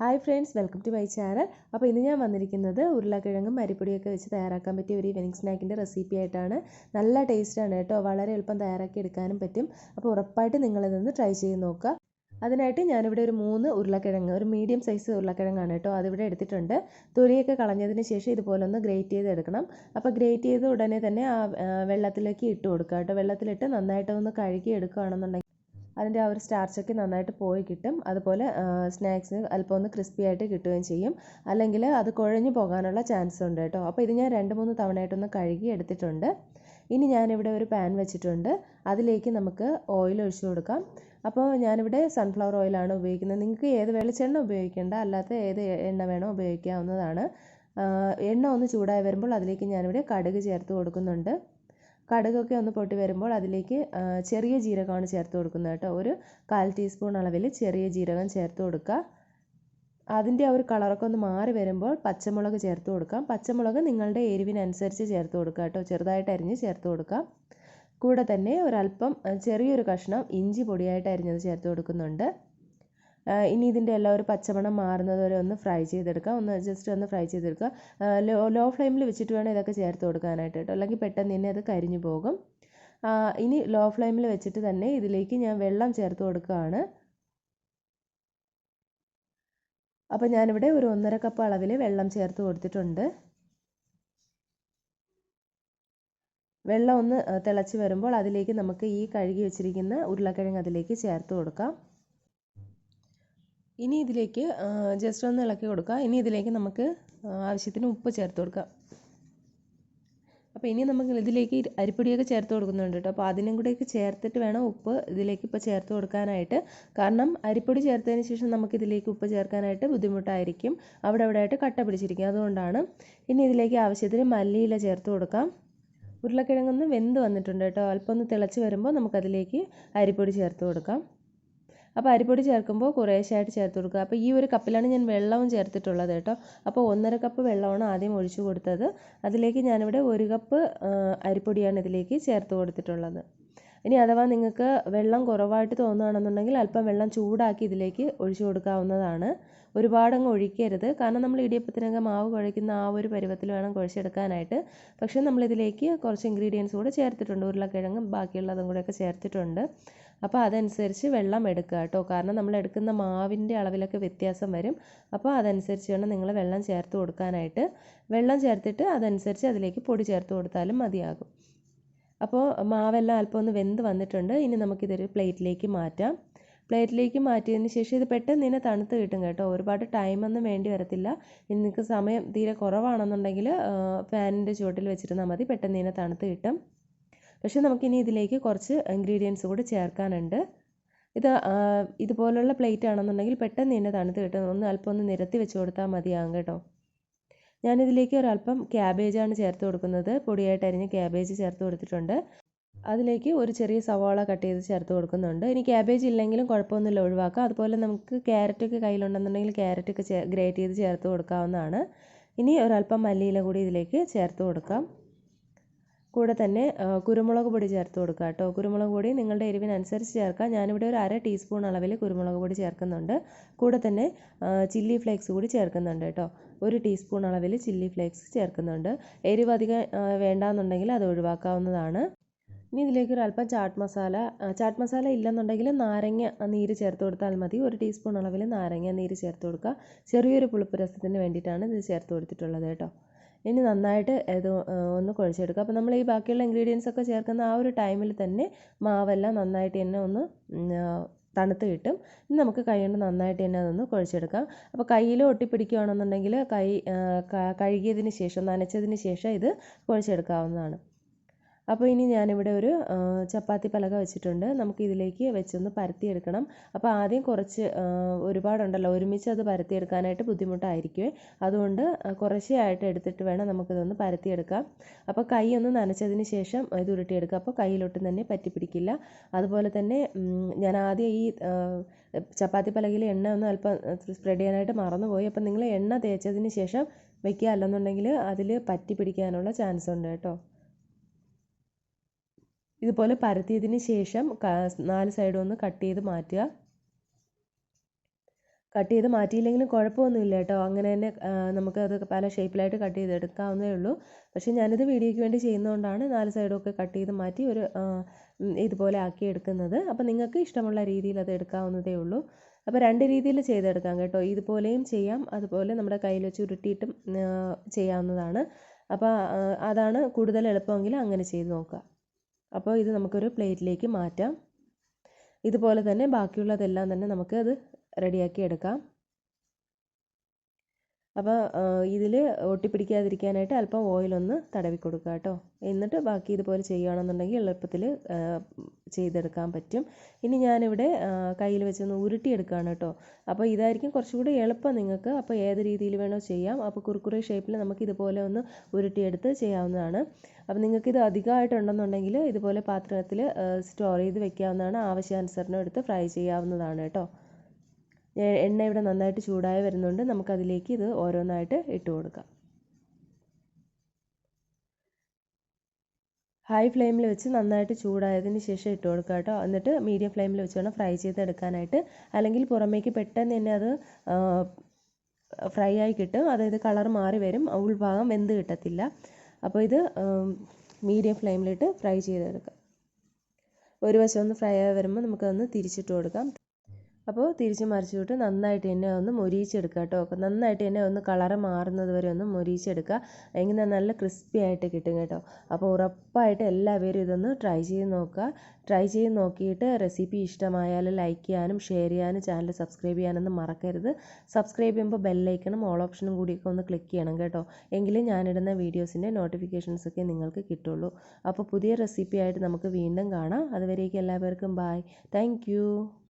Hi friends welcome to my channel അപ്പോൾ ഇന്ന് ഞാൻ വന്നിരിക്കുന്നത് ഉരുളക്കിഴങ്ങും അരിപ്പൊടിയൊക്കെ വെച്ച് തയ്യാറാക്കാൻ പറ്റിയ ഒരു ഈവനിങ് സ്നാക്കിന്റെ റെസിപ്പി ആയിട്ടാണ്. നല്ല ടേസ്റ്റാണ് കേട്ടോ. വളരെ എളുപ്പം തയ്യാറാക്കി എടുക്കാനും പറ്റും. അപ്പോൾ ഉറപ്പായിട്ട് നിങ്ങളിതൊന്ന് ട്രൈ ചെയ്ത് നോക്കുക. അതിനായിട്ട് ഞാനിവിടെ ഒരു മൂന്ന് ഉരുളക്കിഴങ്ങ് ഒരു മീഡിയം സൈസ് ഉരുളക്കിഴങ്ങാണ് കേട്ടോ അതിവിടെ എടുത്തിട്ടുണ്ട്. തൊലിയൊക്കെ കളഞ്ഞതിന് ശേഷം ഇതുപോലെ ഒന്ന് ഗ്രേറ്റ് ചെയ്ത് എടുക്കണം. അപ്പോൾ ഗ്രേറ്റ് ചെയ്ത് ഉടനെ തന്നെ ആ വെള്ളത്തിലേക്ക് ഇട്ട് കൊടുക്കുക കേട്ടോ. വെള്ളത്തിലിട്ട് നന്നായിട്ട് ഒന്ന് കഴുകി എടുക്കുകയാണെന്നുണ്ടെങ്കിൽ അതിന്റെ ആ ഒരു സ്റ്റാർച്ചൊക്കെ നന്നായിട്ട് പോയി കിട്ടും. അതുപോലെ സ്നാക്സ് അല്പം ഒന്ന് ക്രിസ്പി ആയിട്ട് കിട്ടുകയും ചെയ്യും. അല്ലെങ്കിൽ അത് കുഴഞ്ഞു പോകാനുള്ള ചാൻസ് ഉണ്ട് കേട്ടോ. അപ്പോൾ ഇത് ഞാൻ രണ്ട് മൂന്ന് തവണയായിട്ടൊന്ന് കഴുകി എടുത്തിട്ടുണ്ട്. ഇനി ഞാനിവിടെ ഒരു പാൻ വെച്ചിട്ടുണ്ട്. അതിലേക്ക് നമുക്ക് ഓയിൽ ഒഴിച്ചു കൊടുക്കാം. അപ്പോൾ ഞാനിവിടെ സൺഫ്ലവർ ഓയിലാണ് ഉപയോഗിക്കുന്നത്. നിങ്ങൾക്ക് ഏത് വെളിച്ചെണ്ണ ഉപയോഗിക്കേണ്ട അല്ലാത്ത ഏത് എണ്ണ വേണോ ഉപയോഗിക്കാവുന്നതാണ്. എണ്ണ ഒന്ന് ചൂടായി വരുമ്പോൾ അതിലേക്ക് ഞാനിവിടെ കടുക് ചേർത്ത് കൊടുക്കുന്നുണ്ട്. കടുകൊക്കെ ഒന്ന് പൊട്ടി വരുമ്പോൾ അതിലേക്ക് ചെറിയ ജീരകമാണ് ചേർത്ത് കൊടുക്കുന്നത് കേട്ടോ. ഒരു കാൽ ടീസ്പൂൺ അളവിൽ ചെറിയ ജീരകം ചേർത്ത് കൊടുക്കുക. അതിന്റെ ആ ഒരു കളറൊക്കെ ഒന്ന് മാറി വരുമ്പോൾ പച്ചമുളക് ചേർത്ത് കൊടുക്കാം. പച്ചമുളക് നിങ്ങളുടെ എരിവിനനുസരിച്ച് ചേർത്ത് കൊടുക്കുക കേട്ടോ. ചെറുതായിട്ട് അരിഞ്ഞ് ചേർത്ത് കൊടുക്കാം. കൂടെ തന്നെ ഒരല്പം ചെറിയൊരു കഷ്ണം ഇഞ്ചി പൊടിയായിട്ട് അരിഞ്ഞത് ചേർത്ത് കൊടുക്കുന്നുണ്ട്. ഇനി ഇതിന്റെ എല്ലാം ഒരു പച്ചമണം മാറുന്നത് വരെ ഒന്ന് ഫ്രൈ ചെയ്തെടുക്കുക. ഒന്ന് ജസ്റ്റ് ഒന്ന് ഫ്രൈ ചെയ്തെടുക്കുക. ലോ ലോ ഫ്ലെയിമിൽ വെച്ചിട്ട് വേണം ഇതൊക്കെ ചേർത്ത് കൊടുക്കാനായിട്ട് കേട്ടോ. അല്ലെങ്കിൽ പെട്ടെന്ന് തന്നെ അത് കരിഞ്ഞു പോകും. ഇനി ലോ ഫ്ലെയിമിൽ വെച്ചിട്ട് തന്നെ ഇതിലേക്ക് ഞാൻ വെള്ളം ചേർത്ത് കൊടുക്കുകയാണ്. അപ്പോൾ ഞാനിവിടെ ഒരു ഒന്നര കപ്പ് അളവിൽ വെള്ളം ചേർത്ത് കൊടുത്തിട്ടുണ്ട്. വെള്ളം ഒന്ന് തിളച്ച് വരുമ്പോൾ അതിലേക്ക് നമുക്ക് ഈ കഴുകി വെച്ചിരിക്കുന്ന ഉരുളക്കിഴങ്ങ് അതിലേക്ക് ചേർത്ത് കൊടുക്കാം. ഇനി ഇതിലേക്ക് ജസ്റ്റ് ഒന്ന് ഇളക്കി കൊടുക്കുക ഇനി ഇതിലേക്ക് നമുക്ക് ആവശ്യത്തിന് ഉപ്പ് ചേർത്ത് കൊടുക്കാം. അപ്പോൾ ഇനി നമുക്ക് ഇതിലേക്ക് അരിപ്പൊടിയൊക്കെ ചേർത്ത് കൊടുക്കുന്നുണ്ട് കേട്ടോ അപ്പോൾ അതിനും കൂടെയൊക്കെ ചേർത്തിട്ട് വേണം ഉപ്പ് ഇതിലേക്ക് ഇപ്പോൾ ചേർത്ത് കൊടുക്കാനായിട്ട്. കാരണം അരിപ്പൊടി ചേർത്തതിന് ശേഷം നമുക്ക് ഇതിലേക്ക് ഉപ്പ് ചേർക്കാനായിട്ട് ബുദ്ധിമുട്ടായിരിക്കും. അവിടെ അവിടെ ആയിട്ട് കട്ട പിടിച്ചിരിക്കും. അതുകൊണ്ടാണ് ഇനി ഇതിലേക്ക് ആവശ്യത്തിന് മല്ലിയില ചേർത്ത് കൊടുക്കാം. ഉരുളക്കിഴങ്ങൊന്ന് വെന്ത് വന്നിട്ടുണ്ട് കേട്ടോ അല്പം ഒന്ന് തിളച്ച് വരുമ്പോൾ നമുക്കതിലേക്ക് അരിപ്പൊടി ചേർത്ത് കൊടുക്കാം. അപ്പോൾ അരിപ്പൊടി ചേർക്കുമ്പോൾ കുറേശ്ശായിട്ട് ചേർത്ത് കൊടുക്കുക. അപ്പോൾ ഈ ഒരു കപ്പിലാണ് ഞാൻ വെള്ളവും ചേർത്തിട്ടുള്ളത് കേട്ടോ. അപ്പോൾ ഒന്നര കപ്പ് വെള്ളമാണ് ആദ്യം ഒഴിച്ചു കൊടുത്തത്. അതിലേക്ക് ഞാനിവിടെ ഒരു കപ്പ് അരിപ്പൊടിയാണ് ഇതിലേക്ക് ചേർത്ത് കൊടുത്തിട്ടുള്ളത്. ഇനി അഥവാ നിങ്ങൾക്ക് വെള്ളം കുറവായിട്ട് തോന്നുകയാണെന്നുണ്ടെങ്കിൽ അല്പം വെള്ളം ചൂടാക്കി ഇതിലേക്ക് ഒഴിച്ചു കൊടുക്കാവുന്നതാണ്. ഒരുപാടങ്ങ് ഒഴിക്കരുത്. കാരണം നമ്മൾ ഇടിയപ്പത്തിനൊക്കെ മാവ് കുഴയ്ക്കുന്ന ആ ഒരു പരുവത്തിൽ വേണം കുഴച്ചെടുക്കാനായിട്ട്. പക്ഷേ നമ്മളിതിലേക്ക് കുറച്ച് ഇൻഗ്രീഡിയൻസ് കൂടെ ചേർത്തിട്ടുണ്ട്. ഉരുളക്കിഴങ്ങും ബാക്കിയുള്ളതും കൂടെയൊക്കെ ചേർത്തിട്ടുണ്ട്. അപ്പോൾ അതനുസരിച്ച് വെള്ളം എടുക്കുക കേട്ടോ. കാരണം നമ്മൾ എടുക്കുന്ന മാവിന്റെ അളവിലൊക്കെ വ്യത്യാസം വരും. അപ്പോൾ അതനുസരിച്ച് വേണം നിങ്ങൾ വെള്ളം ചേർത്ത് കൊടുക്കാനായിട്ട്. വെള്ളം ചേർത്തിട്ട് അതനുസരിച്ച് അതിലേക്ക് പൊടി ചേർത്ത് കൊടുത്താലും മതിയാകും. അപ്പോൾ മാവെല്ലാം അല്പം ഒന്ന് വെന്ത് വന്നിട്ടുണ്ട്. ഇനി നമുക്കിതൊരു പ്ലേറ്റിലേക്ക് മാറ്റാം. പ്ലേറ്റിലേക്ക് മാറ്റിയതിന് ശേഷം ഇത് പെട്ടെന്ന് തന്നെ തണുത്ത് കിട്ടും കേട്ടോ. ഒരുപാട് ടൈമൊന്നും വേണ്ടി വരത്തില്ല. ഇനി നിങ്ങൾക്ക് സമയം തീരെ കുറവാണെന്നുണ്ടെങ്കിൽ ഫാനിന്റെ ചുവട്ടിൽ വെച്ചിരുന്നാൽ മതി. പെട്ടെന്ന് തന്നെ തണുത്ത് കിട്ടും. പക്ഷേ നമുക്കിനി ഇതിലേക്ക് കുറച്ച് ഇൻഗ്രീഡിയൻസ് കൂടി ചേർക്കാനുണ്ട്. ഇത് ഇതുപോലുള്ള പ്ലേറ്റ് ആണെന്നുണ്ടെങ്കിൽ പെട്ടെന്ന് തന്നെ തണുത്ത് കിട്ടും. ഒന്ന് അല്പം ഒന്ന് നിരത്തി വെച്ച് കൊടുത്താൽ മതിയാകും കേട്ടോ. ഞാനിതിലേക്ക് ഒരല്പം ക്യാബേജാണ് ചേർത്ത് കൊടുക്കുന്നത്. പൊടിയായിട്ട് അരിഞ്ഞ് ക്യാബേജ് ചേർത്ത് കൊടുത്തിട്ടുണ്ട്. അതിലേക്ക് ഒരു ചെറിയ സവാള കട്ട് ചെയ്ത് ചേർത്ത് കൊടുക്കുന്നുണ്ട്. ഇനി ക്യാബേജ് ഇല്ലെങ്കിലും കുഴപ്പമൊന്നുമില്ല ഒഴിവാക്കാം. അതുപോലെ നമുക്ക് ക്യാരറ്റൊക്കെ കയ്യിലുണ്ടെന്നുണ്ടെങ്കിൽ ക്യാരറ്റൊക്കെ ഗ്രേറ്റ് ചെയ്ത് ചേർത്ത് കൊടുക്കാവുന്നതാണ്. ഇനി ഒരല്പം മല്ലിയില കൂടി ഇതിലേക്ക് ചേർത്ത് കൊടുക്കാം. കൂടെ തന്നെ കുരുമുളക് പൊടി ചേർത്ത് കൊടുക്കുക കേട്ടോ. കുരുമുളക് പൊടി നിങ്ങളുടെ എരിവിനനുസരിച്ച് ചേർക്കാം. ഞാനിവിടെ ഒരു അര ടീസ്പൂൺ അളവിൽ കുരുമുളക് പൊടി ചേർക്കുന്നുണ്ട്. കൂടെ തന്നെ ചില്ലി ഫ്ലേക്സ് കൂടി ചേർക്കുന്നുണ്ട് കേട്ടോ. ഒരു ടീസ്പൂൺ അളവിൽ ചില്ലി ഫ്ലേക്സ് ചേർക്കുന്നുണ്ട്. എരിവ് അധികം വേണ്ടാന്നുണ്ടെങ്കിൽ അത് ഒഴിവാക്കാവുന്നതാണ്. ഇനി ഇതിലേക്ക് ഒരു അല്പം ചാട്ട് മസാല ചാട്ട് മസാല ഇല്ലെന്നുണ്ടെങ്കിൽ നാരങ്ങ നീര് ചേർത്ത് കൊടുത്താൽ മതി. ഒരു ടീസ്പൂൺ അളവിൽ നാരങ്ങ നീര് ചേർത്ത് കൊടുക്കുക. ചെറിയൊരു പുളിപ്പ് രസത്തിന് വേണ്ടിയിട്ടാണ് ഇത് ചേർത്ത് കൊടുത്തിട്ടുള്ളത് കേട്ടോ. ഇനി നന്നായിട്ട് ഇത് ഒന്ന് കുഴച്ചെടുക്കുക. അപ്പോൾ നമ്മൾ ഈ ബാക്കിയുള്ള ഇൻഗ്രീഡിയൻസ് ഒക്കെ ചേർക്കുന്ന ആ ഒരു ടൈമിൽ തന്നെ മാവെല്ലാം നന്നായിട്ട് തന്നെ ഒന്ന് തണുത്ത് കിട്ടും. ഇനി നമുക്ക് കൈ കൊണ്ട് നന്നായിട്ട് തന്നെ അതൊന്ന് കുഴച്ചെടുക്കാം. അപ്പോൾ കയ്യിൽ ഒട്ടിപ്പിടിക്കുകയാണെന്നുണ്ടെങ്കിൽ കൈ കഴുകിയതിന് ശേഷം നനച്ചതിന് ശേഷം ഇത് കുഴച്ചെടുക്കാവുന്നതാണ്. അപ്പോൾ ഇനി ഞാനിവിടെ ഒരു ചപ്പാത്തി പലക വെച്ചിട്ടുണ്ട്. നമുക്ക് ഇതിലേക്ക് വെച്ചൊന്ന് പരത്തിയെടുക്കണം. അപ്പോൾ ആദ്യം കുറച്ച് ഒരുപാടുണ്ടല്ലോ ഒരുമിച്ച് അത് പരത്തിയെടുക്കാനായിട്ട് ബുദ്ധിമുട്ടായിരിക്കും അതുകൊണ്ട് കുറച്ചേ ആയിട്ട് എടുത്തിട്ട് വേണം നമുക്കിതൊന്ന് പരത്തിയെടുക്കാം. അപ്പോൾ കൈ ഒന്ന് നനച്ചതിന് ശേഷം ഇത് ഉരുട്ടിയെടുക്കുക. അപ്പോൾ കയ്യിലൊട്ടും തന്നെ പറ്റി പിടിക്കില്ല അതുപോലെ തന്നെ ഞാൻ ആദ്യം ഈ ചപ്പാത്തി പലകയിൽ എണ്ണ ഒന്ന് അല്പം സ്പ്രെഡ് ചെയ്യാനായിട്ട് മറന്നുപോയി. അപ്പോൾ നിങ്ങൾ എണ്ണ തേച്ചതിന് ശേഷം വെക്കുക അല്ലെന്നുണ്ടെങ്കിൽ അതിൽ പറ്റി പിടിക്കാനുള്ള ചാൻസ് ഉണ്ട് കേട്ടോ. ഇതുപോലെ പരത്തിയതിന് ശേഷം നാല് സൈഡും ഒന്ന് കട്ട് ചെയ്ത് മാറ്റുക. കട്ട് ചെയ്ത് മാറ്റിയില്ലെങ്കിലും കുഴപ്പമൊന്നുമില്ല കേട്ടോ. അങ്ങനെ തന്നെ നമുക്ക് അത് പല ഷേപ്പിലായിട്ട് കട്ട് ചെയ്തെടുക്കാവുന്നേ ഉള്ളൂ. പക്ഷേ ഞാനിത് വീഡിയോയ്ക്ക് വേണ്ടി ചെയ്യുന്നതുകൊണ്ടാണ് നാല് സൈഡും ഒക്കെ കട്ട് ചെയ്ത് മാറ്റി ഒരു ഇതുപോലെ ആക്കി എടുക്കുന്നത്. അപ്പോൾ നിങ്ങൾക്ക് ഇഷ്ടമുള്ള രീതിയിൽ അത് എടുക്കാവുന്നതേ ഉള്ളൂ. അപ്പോൾ രണ്ട് രീതിയിൽ ചെയ്തെടുക്കാം കേട്ടോ. ഇതുപോലെയും ചെയ്യാം. അതുപോലെ നമ്മുടെ കയ്യിൽ വെച്ച് ഉരുട്ടിയിട്ടും ചെയ്യാവുന്നതാണ്. അപ്പോൾ അതാണ് കൂടുതൽ എളുപ്പമെങ്കിൽ അങ്ങനെ ചെയ്ത് നോക്കുക. അപ്പോൾ ഇത് നമുക്കൊരു പ്ലേറ്റിലേക്ക് മാറ്റാം. ഇതുപോലെ തന്നെ ബാക്കിയുള്ളതെല്ലാം തന്നെ നമുക്ക് അത് റെഡിയാക്കി എടുക്കാം. അപ്പോൾ ഇതിൽ ഒട്ടിപ്പിടിക്കാതിരിക്കാനായിട്ട് അല്പം ഓയിലൊന്ന് തടവി കൊടുക്കുക കേട്ടോ. എന്നിട്ട് ബാക്കി ഇതുപോലെ ചെയ്യുകയാണെന്നുണ്ടെങ്കിൽ എളുപ്പത്തിൽ ചെയ്തെടുക്കാൻ പറ്റും. ഇനി ഞാനിവിടെ കയ്യിൽ വെച്ചൊന്ന് ഉരുട്ടിയെടുക്കുകയാണ് കേട്ടോ. അപ്പോൾ ഇതായിരിക്കും കുറച്ചുകൂടി എളുപ്പം നിങ്ങൾക്ക്. അപ്പോൾ ഏത് രീതിയിൽ വേണോ ചെയ്യാം. അപ്പോൾ കുറുക്കുറി ഷേപ്പിൽ നമുക്ക് ഇതുപോലെ ഒന്ന് ഉരുട്ടിയെടുത്ത് ചെയ്യാവുന്നതാണ്. അപ്പോൾ നിങ്ങൾക്കിത് അധികമായിട്ടുണ്ടെന്നുണ്ടെങ്കിൽ ഇതുപോലെ പാത്രത്തിൽ സ്റ്റോർ ചെയ്ത് വെക്കാവുന്നതാണ്. ആവശ്യാനുസരണം എടുത്ത് ഫ്രൈ ചെയ്യാവുന്നതാണ് കേട്ടോ. എണ്ണ ഇവിടെ നന്നായിട്ട് ചൂടായി വരുന്നുണ്ട്. നമുക്കതിലേക്ക് ഇത് ഓരോന്നായിട്ട് ഇട്ട് കൊടുക്കാം. ഹൈ ഫ്ലെയിമിൽ വെച്ച് നന്നായിട്ട് ചൂടായതിന് ശേഷം ഇട്ട് കൊടുക്കുക കേട്ടോ. എന്നിട്ട് മീഡിയം ഫ്ലെയിമിൽ വെച്ച് വേണം ഫ്രൈ ചെയ്തെടുക്കാനായിട്ട്. അല്ലെങ്കിൽ പുറമേക്ക് പെട്ടെന്ന് തന്നെ അത് ഫ്രൈ ആയി കിട്ടും. അതായത് കളർ മാറി വരും. ഉൾഭാഗം വെന്ത് കിട്ടത്തില്ല. അപ്പോൾ ഇത് മീഡിയം ഫ്ലെയിമിലിട്ട് ഫ്രൈ ചെയ്തെടുക്കാം. ഒരു വശം ഒന്ന് ഫ്രൈ ആയി വരുമ്പോൾ നമുക്കതൊന്ന് തിരിച്ചിട്ട് കൊടുക്കാം. അപ്പോൾ തിരിച്ച് മറിച്ച് വിട്ട് നന്നായിട്ട് തന്നെ ഒന്ന് മൊരിയിച്ചെടുക്കുക കേട്ടോ നന്നായിട്ട് തന്നെ ഒന്ന് കളറ് മാറുന്നത് വരെ ഒന്ന് മൊരിയിച്ചെടുക്കുക എങ്ങനെ നല്ല ക്രിസ്പി ആയിട്ട് കിട്ടും കേട്ടോ. അപ്പോൾ ഉറപ്പായിട്ട് എല്ലാവരും ഇതൊന്ന് ട്രൈ ചെയ്ത് നോക്കുക ട്രൈ ചെയ്ത് നോക്കിയിട്ട് റെസിപ്പി ഇഷ്ടമായാൽ ലൈക്ക് ചെയ്യാനും ഷെയർ ചെയ്യാനും ചാനൽ സബ്സ്ക്രൈബ് ചെയ്യാനൊന്നും മറക്കരുത്. സബ്സ്ക്രൈബ് ചെയ്യുമ്പോൾ ബെല്ലൈക്കണം ഓൾ ഓപ്ഷനും കൂടിയൊക്കെ ഒന്ന് ക്ലിക്ക് ചെയ്യണം കേട്ടോ. എങ്കിലേ ഞാനിടുന്ന വീഡിയോസിന്റെ നോട്ടിഫിക്കേഷൻസൊക്കെ നിങ്ങൾക്ക് കിട്ടുള്ളൂ. അപ്പോൾ പുതിയ റെസിപ്പി ആയിട്ട് നമുക്ക് വീണ്ടും കാണാം. അതുവരേക്കും എല്ലാവർക്കും ബായ് താങ്ക്